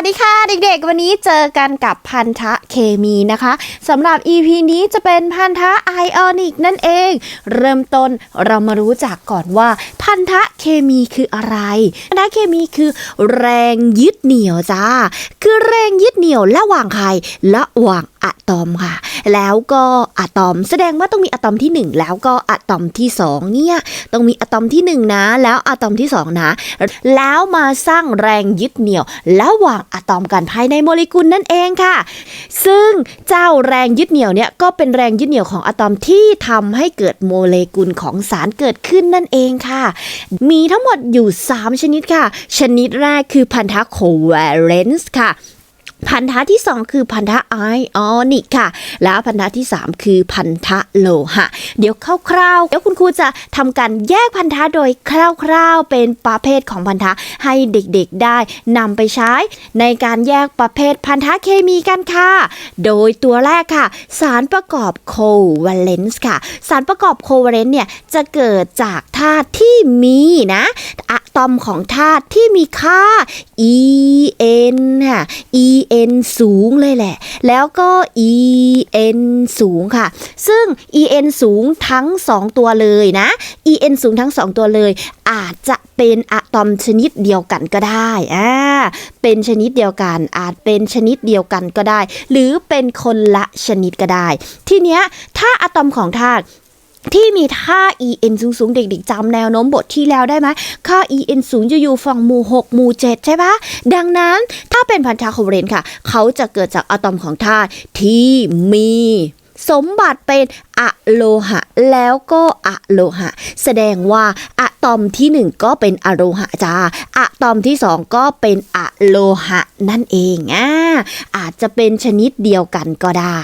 วัสดีค่ะเด็กๆ วันนี้เจอกันกับพันธะเคมีนะคะสำหรับ EP นี้จะเป็นพันธะไอออนิกนั่นเอง เริ่มต้นเรามารู้จักก่อนว่า พันธะเคมีคืออะไรพันธะเคมีคือ แรงยึดเหนี่ยวจ้า คือแรงยึดเหนี่ยวระหว่างใครระหว่างอะตอมค่ะ แล้วก็อะตอมแสดงว่าต้องมีอะตอมที่หนึ่งแล้วก็อะตอมที่สองเนี่ยต้องมีอะตอมที่หนึ่งนะ แล้วอะตอมที่สองนะ แล้วมาสร้างแรงยึดเหนี่ยวระหว่างอะตอมกันภายในโมเลกุลนั่นเองค่ะ ซึ่งเจ้าแรงยึดเหนี่ยวเนี่ยก็เป็นแรงยึดเหนี่ยวของอะตอมที่ทำให้เกิดโมเลกุลของสารเกิดขึ้นนั่นเองค่ะ มีทั้งหมดอยู่ 3 ชนิดค่ะ ชนิดแรกคือพันธะโคเวเลนซ์ค่ะ พันธะที่ 2 คือพันธะไอออนิกค่ะ แล้วพันธะที่ 3 คือพันธะโลหะ เดี๋ยวคร่าวๆเดี๋ยวคุณครูจะทำการแยกพันธะโดยคร่าวๆ เป็นประเภทของพันธะให้เด็กๆได้นำไปใช้ ในการแยกประเภทพันธะเคมีกันค่ะ โดยตัวแรกค่ะ สารประกอบโควาเลนซ์ค่ะ สารประกอบโควาเลนซ์เนี่ยจะเกิดจากธาตุที่มีนะอะตอมของธาตุที่มีค่า En ค่ะ e En สูงเลยแหละ แล้วก็ En สูงค่ะ ซึ่ง En สูงทั้ง 2 ตัวเลยนะ En สูงทั้ง 2 ตัวเลย อาจจะเป็นอะตอมชนิดเดียวกันก็ได้อ่าเป็นชนิดเดียวกัน อาจเป็นชนิดเดียวกันก็ได้ หรือเป็นคนละชนิดก็ได้ ทีเนี้ยถ้าอะตอมของธาตุ ที่มีค่า en สูงสูงเด็กๆจำแนวโน้มบทที่แล้วได้ไหมค่า en สูงจะอยู่ฝั่งหมู่ 6 หมู่ 7 ใช่ปะดังนั้นถ้าเป็นพันธะโคเรนต์ค่ะ เขาจะเกิดจากอะตอมของธาตุที่มีสมบัติเป็น อะโลหะ แล้วก็อะโลหะ แสดงว่าอะตอมที่ 1 ก็เป็นอะโลหะจ้าอะตอมที่ 2 ก็เป็นอะโลหะนั่นเองอ่าอาจจะเป็นชนิดเดียวกันก็ได้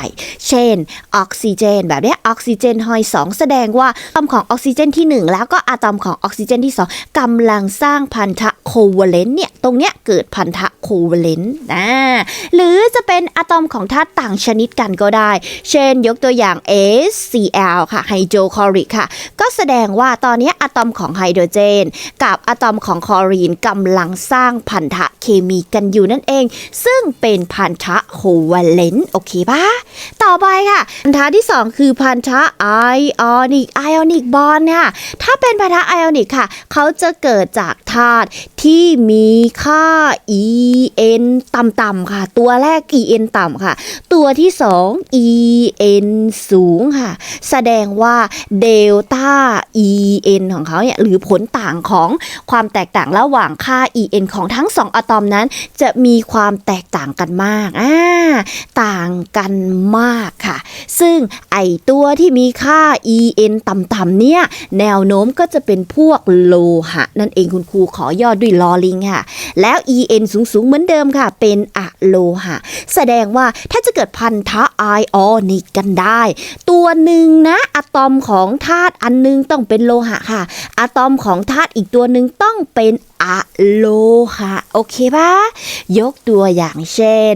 เช่น ออกซิเจน แบบนี้ออกซิเจนหอยสองแสดงว่าอะตอมของออกซิเจนที่ 1 แล้วก็อะตอมของออกซิเจนที่ 2กำลังสร้างพันธะโควาเลนต์เนี่ยตรงเนี้ยเกิดพันธะโควาเลนต์นะหรือจะเป็นอะตอมของธาตุต่างชนิดกันก็ได้ เช่นยกตัวอย่าง HCl ค่ะไฮโดรคลอริกค่ะ ก็แสดงว่าตอนนี้อะตอมของไฮโดรเจน กับอะตอมของคลอรีนกำลังสร้างพันธะเคมีกันอยู่นั่นเอง ซึ่งเป็นพันธะโควาเลนต์โอเคปะต่อไปค่ะ พันธะที่ 2 คือพันธะไอออนิกไอออนิกบอลค่ะถ้าเป็นพันธะไอออนิกค่ะ เขาจะเกิดจากธาตุที่มีค่า En ต่ำๆค่ะ ตัวแรก En ต่ำค่ะ ตัวที่ 2 En สูงค่ะแสดงว่าเดลต้า En ของเขาเนี่ยหรือผลต่างของความแตกต่างระหว่างค่า En ของทั้งสองอะตอมนั้น จะมีความแตกต่างกันมากอ่าต่างกันมากค่ะ ซึ่งไอตัวที่มีค่า En ต่ำๆเนี่ยแนวโน้มก็จะเป็นพวกโลหะ นั่นเองคุณครูขอย่อด้วยลอลิงค่ะ แล้ว En สูงๆเหมือนเดิมค่ะ เป็นอะโลหะ แสดงว่าถ้าจะเกิดพันธะไอออนิกกันได้ ตัวหนึ่งนะอะตอมของธาตุอันหนึงต้องเป็นโลหะค่ะ อะตอมของธาตุอีกตัวหนึ่งต้องเป็นอะโลหะโอเคปะยกตัวอย่างเช่น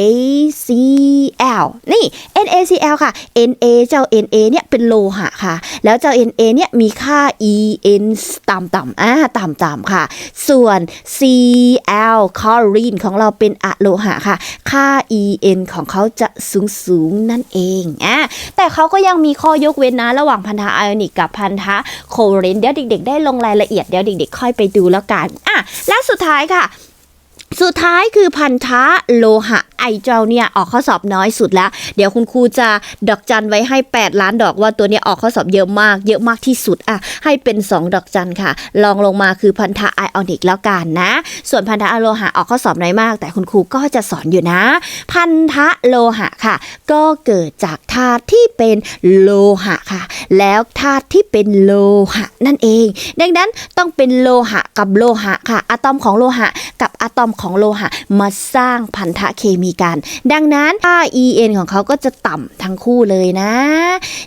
NaCl นี่ NaCl ค่ะ Na เจ้า Na เนี่ยเป็นโลหะค่ะ แล้วเจ้า Na เนี่ยมีค่า En ต่ำๆอ่าต่ำๆค่ะ ส่วน Cl คลอรีนของเราเป็นอะโลหะค่ะ ค่า En ของเขาจะสูงๆนั่นเองอะแต่เขาก็ยังมีข้อยกเว้นนะ ระหว่างพันธะไอออนิกกับพันธะโคเรนต์เดี๋ยวเด็กๆ ได้ลงรายละเอียดเดี๋ยวเด็กๆอยไปดูแล้วกันอะและสุดท้ายค่ะ สุดท้ายคือพันธะโลหะไอเจ้าเนี่ยออกข้อสอบน้อยสุดแล้ว เดี๋ยวคุณครูจะดอกจันไว้ให้ 8 ล้านดอกว่าตัวเนี้ยออกข้อสอบเยอะมาก เยอะมากที่สุดอะให้เป็น 2 ดอกจันค่ะลองลงมาคือพันธะไอออนิกแล้วกันนะ ส่วนพันธะโลหะออกข้อสอบน้อยมาก แต่คุณครูก็จะสอนอยู่นะ พันธะโลหะค่ะ ก็เกิดจากธาตุที่เป็นโลหะค่ะ แล้วธาตุที่เป็นโลหะนั่นเอง ดังนั้นต้องเป็นโลหะกับโลหะค่ะอะตอมของโลหะกับอะตอมของโลหะมาสร้างพันธะเคมีกัน ดังนั้นค่า En ของเขาก็จะต่ำทั้งคู่เลยนะ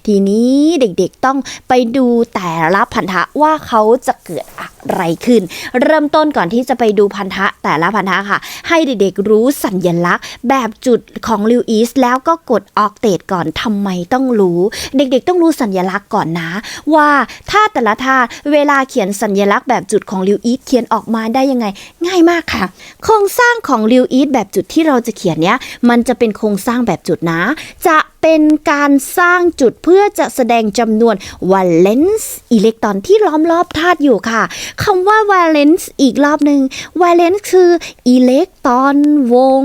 ทีนี้เด็กๆต้องไปดูแต่ละพันธะว่าเขาจะเกิดอะไรขึ้น เริ่มต้นก่อนที่จะไปดูพันธะแต่ละพันธะค่ะ ให้เด็กๆรู้สัญลักษณ์ แบบจุดของลิวอีสแล้วก็กดออกเตดก่อนทำไมต้องรู้ เด็กๆต้องรู้สัญลักษณ์ก่อนนะ ว่าถ้าแต่ละท่าเวลาเขียนสัญลักษณ์แบบจุดของลิวอีสเขียนออกมาได้ยังไง ง่ายมากค่ะโครงสร้างของลิวอีทแบบจุดที่เราจะเขียนเนี้ยมันจะเป็นโครงสร้างแบบจุดนะ จะ เป็นการสร้างจุดเพื่อจะแสดงจำนวนวาเลนซ์อิเล็กตรอนที่ล้อมรอบธาตุอยู่ค่ะคำว่าวาเลนซ์อีกรอบหนึ่งวาเลนซ์คืออิเล็กตรอนวง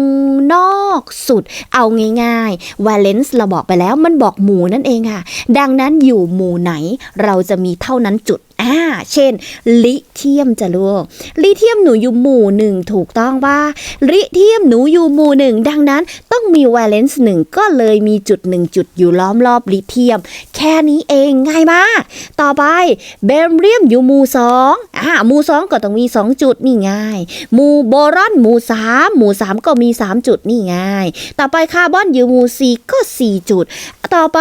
นอกสุด เอาง่ายๆวาเลนซ์เราบอกไปแล้วมันบอกหมู่นั่นเองค่ะ ดังนั้นอยู่หมู่ไหนเราจะมีเท่านั้นจุดอ่าเช่น ลิเทียมจะลูกลิเทียมหนูอยู่หมู่หนึ่งถูกต้องว่าลิเทียมหนูอยู่หมู่หนึ่งดังนั้น ต้องมีวาเลนซ์หนึ่งก็เลยมีจุดหนึ่งจุดอยู่ล้อมรอบลิเทียม แค่นี้เองง่ายมาก ต่อไปเบมเรียมอยู่หมู่สองอ่าหมู่สองก็ต้องมีสองจุดนี่ง่ายหมู่โบรอนหมู่สามหมู่สามก็มีสามจุดนี่ง่าย ต่อไปคาร์บอนอยู่หมู่สี่ก็สี่จุด ต่อไป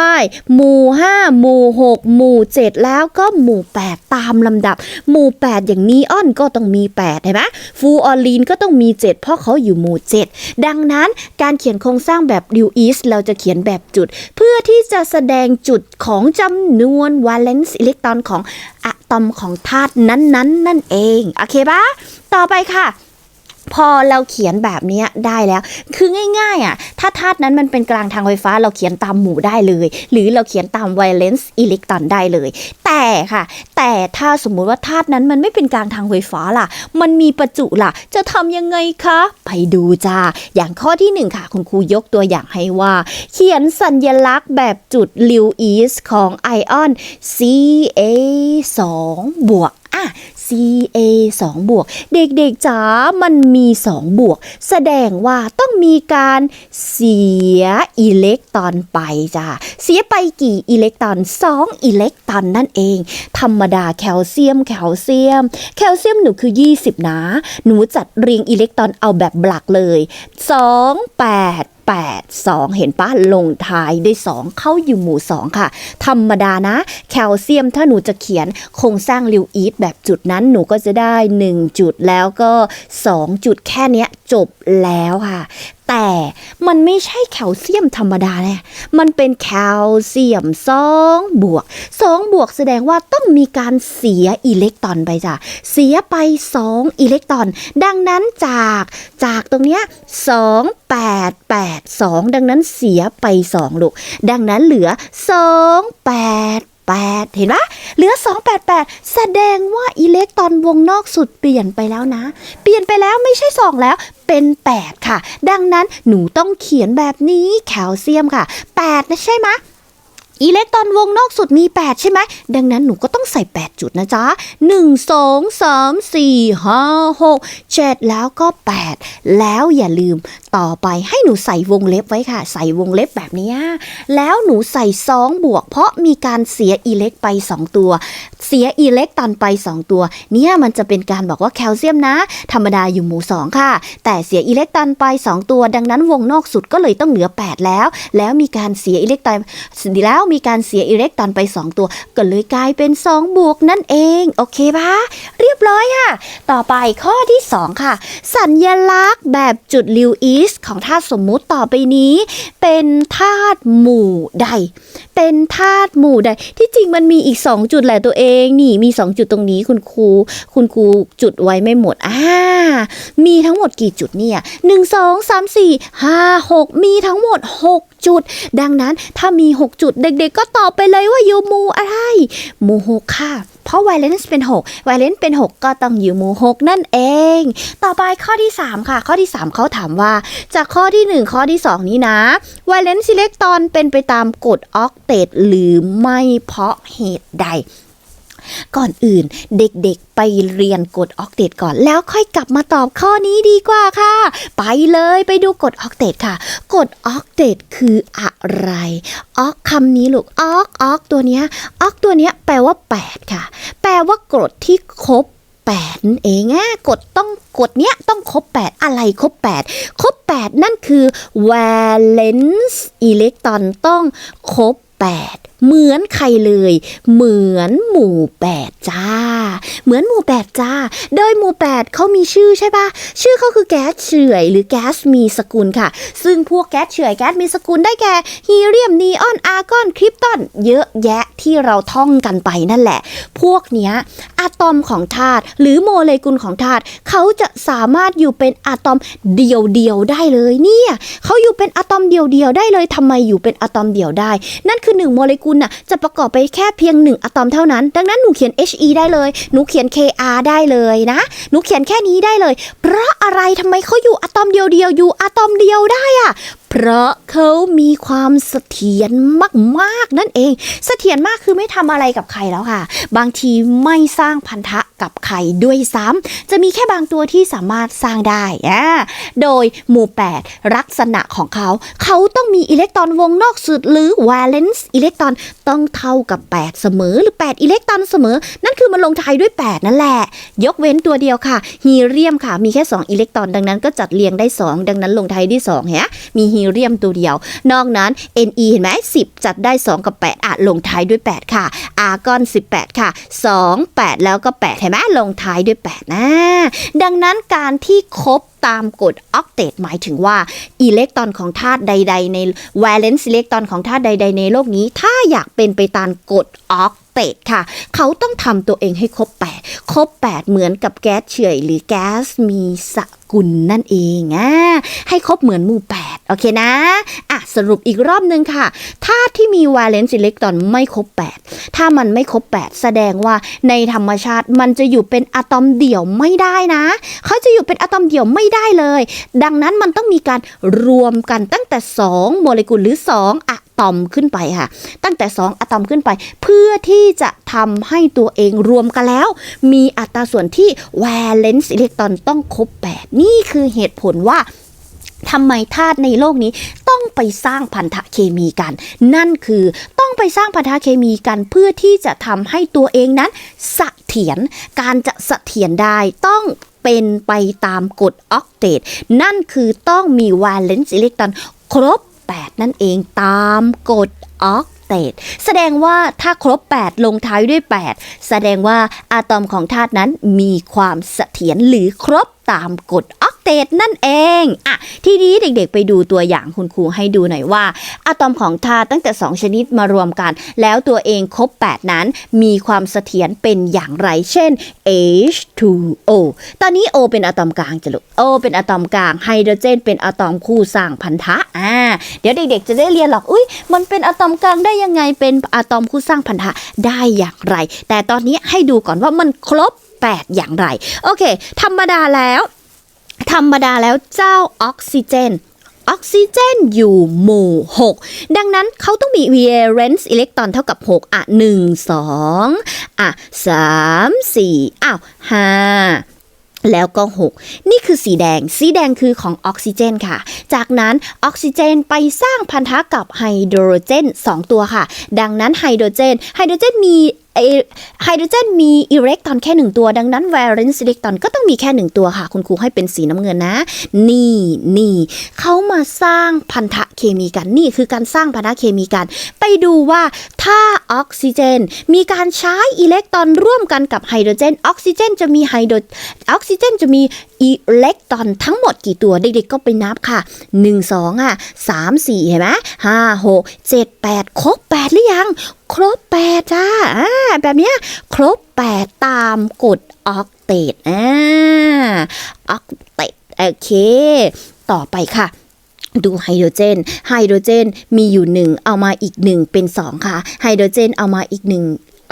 หมู่ห้าหมู่หกหมู่เจ็ดแล้วก็หมู่แปดตามลำดับ หมู่แปดอย่างนีออนก็ต้องมีแปดเห็นไหมฟูออลีนก็ต้องมีเจ็ดเพราะเขาอยู่หมู่เจ็ดดังนั้นการเขียนโครงสร้างแบบดิวอีสเราจะเขียนแบบจุด เพื่อที่จะแสดงจุดของจำนวนวาเลนซ์อิเล็กตรอนของอะตอมของธาตุนั้นๆ นั่นเอง โอเคปะต่อไปค่ะ พอเราเขียนแบบนี้ได้แล้ว คือง่ายๆอะถ้าธาตุนั้นมันเป็นกลางทางไฟฟ้าเราเขียนตามหมู่ได้เลย หรือเราเขียนตาม valence อิเล็กตรอนได้เลย แต่ค่ะ แต่ถ้าสมมุติว่าธาตุนั้นมันไม่เป็นกลางทางไฟฟ้าล่ะ มันมีประจุล่ะ จะทำยังไงคะ ไปดูจ้า อย่างข้อที่หนึ่งค่ะ คุณครูยกตัวอย่างให้ว่า เขียนสัญลักษณ์แบบจุดลิวอีสของไอออน Ca 2บวกอะ Ca 2บวก เด็กๆจ๋ามันมี 2 บวก แสดงว่าต้องมีการเสียอิเล็กตรอนไปจ้าเสียไปกี่อิเล็กตรอน 2 อิเล็กตรอนนั่นเอง ธรรมดาแคลเซียม แคลเซียม แคลเซียมหนูคือ 20 นะ หนูจัดเรียงอิเล็กตรอนเอาแบบบลักเลย 2 8 8 2 เห็นปะลงท้ายด้วย 2 เข้าอยู่หมู่ 2 ค่ะ ธรรมดานะ แคลเซียมถ้าหนูจะเขียนโครงสร้างลิวอีทแบบจุดนั้นหนูก็จะได้ 1 จุดแล้วก็ 2 จุดแค่นี้จบแล้วค่ะ แต่มันไม่ใช่แคลเซียมธรรมดาแน่มันเป็นแคลเซียม2บวก2บวกแสดงว่าต้องมีการเสียอิเล็กตรอนไปจ้ะ เสียไป 2 อิเล็กตรอน ดังนั้นจากจากตรงเนี้ย2 8 8 2ดังนั้นเสียไป 2 ลูก ดังนั้นเหลือ2 8 8 เห็นปะเหลือ 288 แสดงว่าอิเล็กตรอนวงนอกสุดเปลี่ยนไปแล้วนะ เปลี่ยนไปแล้วไม่ใช่ 2 แล้วเป็น 8 ค่ะ ดังนั้นหนูต้องเขียนแบบนี้แคลเซียมค่ะ 8 นะใช่ไหม อิเล็กตรอนวงนอกสุดมี 8 ใช่ไหม ดังนั้นหนูก็ต้องใส่ 8 จุดนะจ๊ะ 1 2 3 4 5 6 7 แล้วก็ 8 แล้วอย่าลืมต่อไปให้หนูใส่วงเล็บไว้ค่ะ ใส่วงเล็บแบบนี้ แล้วหนูใส่ 2 บวก เพราะมีการเสียอิเล็กไป 2 ตัว เสียอิเล็กตรอนไป 2 ตัว เนี่ยมันจะเป็นการบอกว่าแคลเซียมนะ ธรรมดาอยู่หมู่ 2 ค่ะ แต่เสียอิเล็กตรอนไป 2 ตัว ดังนั้นวงนอกสุดก็เลยต้องเหลือ 8 แล้ว แล้วมีการเสียอิเล็กตรอนแล้วมีการเสียอิเล็กตรอนไป 2 ตัว ก็เลยกลายเป็น 2 บวกนั่นเอง โอเคปะเรียบร้อยค่ะ ต่อไปข้อที่ 2 ค่ะ สัญญลักษณ์แบบจุดลิวอีสของธาตุสมมุติต่อไปนี้ เป็นธาตุหมู่ใด เป็นธาตุหมู่ใดที่จริงมันมีอีก 2 จุดแหละตัวเองนี่มี 2 จุดตรงนี้คุณครู คุณครูจุดไว้ไม่หมดอ่ามีทั้งหมดกี่จุดเนี่ยหนึ่งสองสามสี่ห้าหกมีทั้งหมด 6 จุด ดังนั้นถ้ามี 6 จุดเด็กๆ ก็ตอบไปเลยว่าอยู่หมู่อะไร หมู่หกค่ะเพราะ valence เป็น 6 valence เป็น 6 ก็ต้องอยู่หมู่ 6 นั่นเอง ต่อไปข้อที่ 3 ค่ะ ข้อที่ 3เขาถามว่า จากข้อที่ 1 ข้อที่ 2 นี้นะ valence electron เป็นไปตามกฎออกเตตหรือไม่เพราะเหตุใด ก่อนอื่นเด็กๆไปเรียนกฎออกเตตก่อน แล้วค่อยกลับมาตอบข้อนี้ดีกว่าค่ะ ไปเลยไปดูกฎออกเตตค่ะ กฎออกเตตคืออะไรออกคำนี้ลูกออกออกตัวเนี้ยออกตัวเนี้ยแปลว่า 8 ค่ะ แปลว่ากฎที่ครบ8นั่นเองอะกฎต้องกฎเนี้ยต้องครบ 8 อะไรครบ 8 ครบ 8 นั่นคือ valence electron ต้องครบ 8 เหมือนใครเลย เหมือนหมู่แปดจ้า เหมือนหมู่แปดจ้า โดยหมู่แปดเขามีชื่อใช่ปะชื่อเขาคือแก๊สเฉื่อยหรือแก๊สมีสกุลค่ะ ซึ่งพวกแก๊สเฉื่อยแก๊สมีสกุลได้แก่ฮีเลียมนีออนอาร์กอนคริปตอนเยอะแยะที่เราท่องกันไปนั่นแหละ พวกเนี้ยอะตอมของธาตุหรือโมเลกุลของธาตุเขาจะสามารถอยู่เป็นอะตอมเดียวๆได้เลยเนี่ยเขาอยู่เป็นอะตอมเดียวๆได้เลยทำไมอยู่เป็นอะตอมเดียวได้ นั่นคือหนึ่งโมเลกุลน่ะจะประกอบไปแค่เพียงหนึ่งอะตอมเท่านั้น ดังนั้นหนูเขียน He ได้เลย หนูเขียน Kr ได้เลยนะ หนูเขียนแค่นี้ได้เลย เพราะอะไรทำไมเขาอยู่อะตอมเดียวเดียวอยู่อะตอมเดียวได้อะ เพราะเขามีความเสถียรมากๆนั่นเอง เสถียรมากคือไม่ทำอะไรกับใครแล้วค่ะ บางทีไม่สร้างพันธะกับใครด้วยซ้ำจะมีแค่บางตัวที่สามารถสร้างได้อ่าโดยหมู่ 8 ลักษณะของเขา เขาต้องมีอิเล็กตรอนวงนอกสุดหรือ valence อิเล็กตรอนต้องเท่ากับ 8 เสมอหรือ 8 อิเล็กตรอนเสมอ นั่นคือมันลงท้ายด้วย 8 นั่นแหละ ยกเว้นตัวเดียวค่ะฮีเลียมค่ะมีแค่ 2 อิเล็กตรอนดังนั้นก็จัดเรียงได้ 2 ดังนั้นลงท้ายด้วย2ฮะมีฮีเรียมตัวเดียว นอกนั้น Ne เห็นไหม10 จัดได้ 2 กับ 8อะลงท้ายด้วย 8 ค่ะ อาร์กอน 18 ค่ะ 2 8 แล้วก็ 8 เห็นไหมลงท้ายด้วย 8 นะ ดังนั้นการที่ครบตามกฎออกเตตหมายถึงว่าอิเล็กตรอนของธาตุใด ๆ ใน valence อิเล็กตรอนของธาตุใด ๆ ในโลกนี้ ถ้าอยากเป็นไปตามกฎออกเตตค่ะ เขาต้องทำตัวเองให้ครบ 8 ครบ 8 เหมือนกับแก๊สเฉยหรือแก๊สมีสกุลนั่นเองอะให้ครบเหมือนหมู่ 8 โอเคนะอะสรุปอีกรอบนึงค่ะธาตุที่มี valence อิเล็กตรอนไม่ครบ 8 ถ้ามันไม่ครบ 8 แสดงว่าในธรรมชาติมันจะอยู่เป็นอะตอมเดี่ยวไม่ได้นะ เขาจะอยู่เป็นอะตอมเดี่ยวไม่ได้เลย ดังนั้นมันต้องมีการรวมกันตั้งแต่ 2 โมเลกุลหรือ 2 อะตอมขึ้นไปค่ะ ตั้งแต่ 2 อะตอมขึ้นไป เพื่อที่จะทำให้ตัวเองรวมกันแล้ว มีอัตราส่วนที่ valence อิเล็กตรอนต้องครบ8นี่คือเหตุผลว่าทำไมธาตุในโลกนี้ต้องไปสร้างพันธะเคมีกัน นั่นคือต้องไปสร้างพันธะเคมีกันเพื่อที่จะทำให้ตัวเองนั้นสะเถียรการจะสะเถียรได้ต้อง เป็นไปตามกฎออกเตตนั่นคือต้องมีวาเลนซ์อิเล็กตรอนครบ 8 นั่นเองตามกฎออกเตตแสดงว่าถ้าครบ 8 ลงท้ายด้วย 8 แสดงว่าอะตอมของธาตุนั้นมีความเสถียรหรือครบตามกฎออก เตตนั่นเองอะทีนี้เด็กๆ ไปดูตัวอย่างคุณครูให้ดูหน่อยว่า อะตอมของธาตุตั้งแต่ 2 ชนิดมารวมกัน แล้วตัวเองครบ 8 นั้น มีความเสถียรเป็นอย่างไร เช่น H2O ตอนนี้ O เป็นอะตอมกลางจะลูก O เป็นอะตอมกลางไฮโดรเจน เป็นอะตอมคู่สร้างพันธะอ่าเดี๋ยวเด็ก ๆ จะได้เรียนหรอกอุ้ยมันเป็นอะตอมกลางได้ยังไงเป็นอะตอมคู่สร้างพันธะได้อย่างไร แต่ตอนนี้ให้ดูก่อนว่ามันครบ 8 อย่างไร โอเค ธรรมดาแล้ว ธรรมดาแล้วเจ้าออกซิเจนออกซิเจนอยู่หมู่ 6 ดังนั้นเขาต้องมี valence อิเล็กตรอนเท่ากับ 6 อะ 1 2 อะ 3 4 อ้าว 5 แล้วก็ 6 นี่คือสีแดง สีแดงคือของออกซิเจนค่ะ จากนั้นออกซิเจนไปสร้างพันธะกับไฮโดรเจน 2 ตัวค่ะ ดังนั้นไฮโดรเจน ไฮโดรเจนมีไฮโดรเจนมีอิเล็กตรอนแค่หนึ่งตัว ดังนั้น valence อิเล็กตรอนก็ต้องมีแค่หนึ่งตัวค่ะ คุณครูให้เป็นสีน้ำเงินนะ นี่นี่เขามาสร้างพันธะเคมีกันนี่คือการสร้างพันธะเคมีกัน ไปดูว่าถ้าออกซิเจน มีการใช้อิเล็กตรอนร่วมกันกับไฮโดรเจน ออกซิเจนจะมีไฮโดรออกซิเจนจะมีอิเล็กตรอนทั้งหมดกี่ตัวเด็กๆก็ไปนับค่ะ 1 2อะ3 4 เห็นไหมห้าหกเจ็ดแปดครบแปดหรือยัง ครบแปดจ้าอ่าแบบเนี้ยครบแปดตามกฎออกเตตอ่าออกเตตโอเค ต่อไปค่ะดูไฮโดรเจน ไฮโดรเจนมีอยู่หนึ่งเอามาอีกหนึ่งเป็นสองค่ะ ไฮโดรเจนเอามาอีกหนึ่ง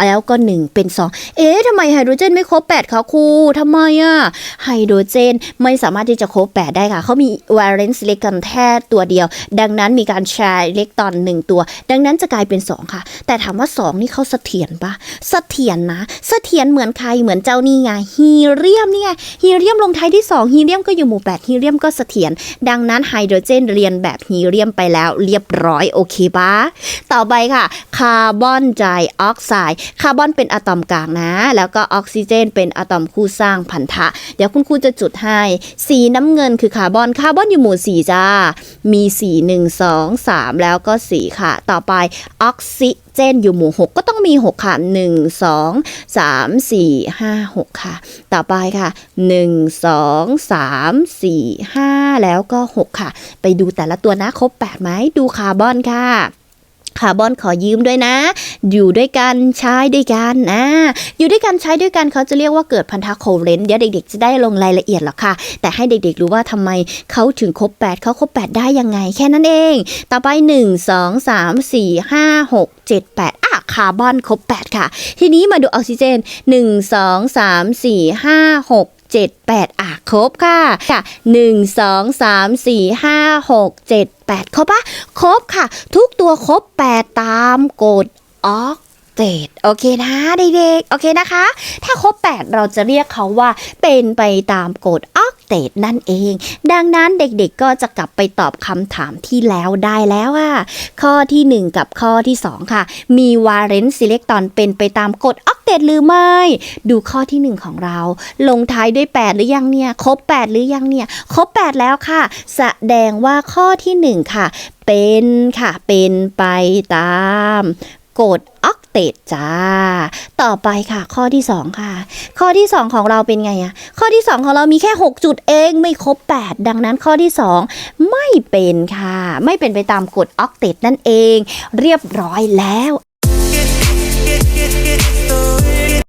แล้วก็ 1 เป็น 2 เอ๊ะทำไมไฮโดรเจนไม่ครบ8คะครูทำไมอะไฮโดรเจนไม่สามารถที่จะครบ 8 ได้ค่ะ เขามี valence อิเล็กตรอนแค่ตัวเดียว ดังนั้นมีการแชร์อิเล็กตรอน 1 ตัว ดังนั้นจะกลายเป็น 2 ค่ะ แต่ถามว่า 2 นี่เขาเสถียรปะเสถียรนะเสถียรเหมือนใครเหมือนเจ้านี่ไงฮีเลียมนี่ไงฮีเลียมลงท้ายที่ 2 ฮีเลียมก็อยู่หมู่ 8 ฮีเลียมก็เสถียรดังนั้นไฮโดรเจนเรียนแบบฮีเลียมไปแล้วเรียบร้อยโอเคปะต่อไปค่ะ คาร์บอนไดออกไซด์คาร์บอนเป็นอะตอมกลางนะ แล้วก็ออกซิเจน เป็นอะตอมคู่สร้างพันธะ เดี๋ยวคุณครูจะจุดให้ สีน้ำเงินคือคาร์บอน คาร์บอนอยู่หมู่สี่จ้า มีสีหนึ่งสองสามแล้วก็สีค่ะ ต่อไปออกซิเจนอยู่หมู่หกก็ต้องมีหกค่ะหนึ่งสองสามสี่ห้าหกค่ะ ต่อไปค่ะหนึ่งสองสามสี่ห้าแล้วก็หกค่ะ ไปดูแต่ละตัวนะ ครบแปดไหมดูคาร์บอนค่ะ คาร์บอนขอยืมด้วยนะ อยู่ด้วยกันใช้ด้วยกันนะอยู่ด้วยกันใช้ด้วยกันเขาจะเรียกว่าเกิดพันธะโคเรนต์เดี๋ยวเด็กๆ จะได้ลงรายละเอียดหรอกค่ะ แต่ให้เด็กๆรู้ว่าทำไมเขาถึงครบ8เขาครบ8 ได้ยังไงแค่นั้นเอง ต่อไป 1 2 3 4 5 6 7 8อะคาร์บอนครบ 8 ค่ะ ทีนี้มาดูออกซิเจน 1 2 3 4 5 6 7 8 อะครบค่ะค่ะ 1 2 3 4 5 6 7 8 ครบปะครบค่ะ ทุกตัวครบ 8 ตามกฎออกเตดโอเคนะเด็กๆ โอเคนะคะ ถ้าครบ 8 เราจะเรียกเขาว่าเป็นไปตามกฎออก เตดนั่นเอง ดังนั้นเด็กๆก็จะกลับไปตอบคำถามที่แล้วได้แล้วอะข้อที่ 1 กับข้อที่ 2 ค่ะ มีวาเรนซิเล็กตอนเป็นไปตามกฎออกเตหรือไม่ ดูข้อที่ 1 ของเรา ลงท้ายด้วย 8 หรือยังเนี่ย ครบ 8 หรือยังเนี่ย ครบ 8 แล้วค่ะ แสดงว่าข้อที่ 1 ค่ะ เป็นค่ะ เป็นไปตามกฎออก ตจ้า ต่อไปค่ะ ข้อที่ 2 ค่ะ ข้อที่ 2 ของเราเป็นไงอะข้อที่ 2 ของเรามีแค่ 6 จุดเองไม่ครบ 8 ดังนั้นข้อที่ 2 ไม่เป็นค่ะ ไม่เป็นไปตามกฎออกเตดนั่นเอง เรียบร้อยแล้ว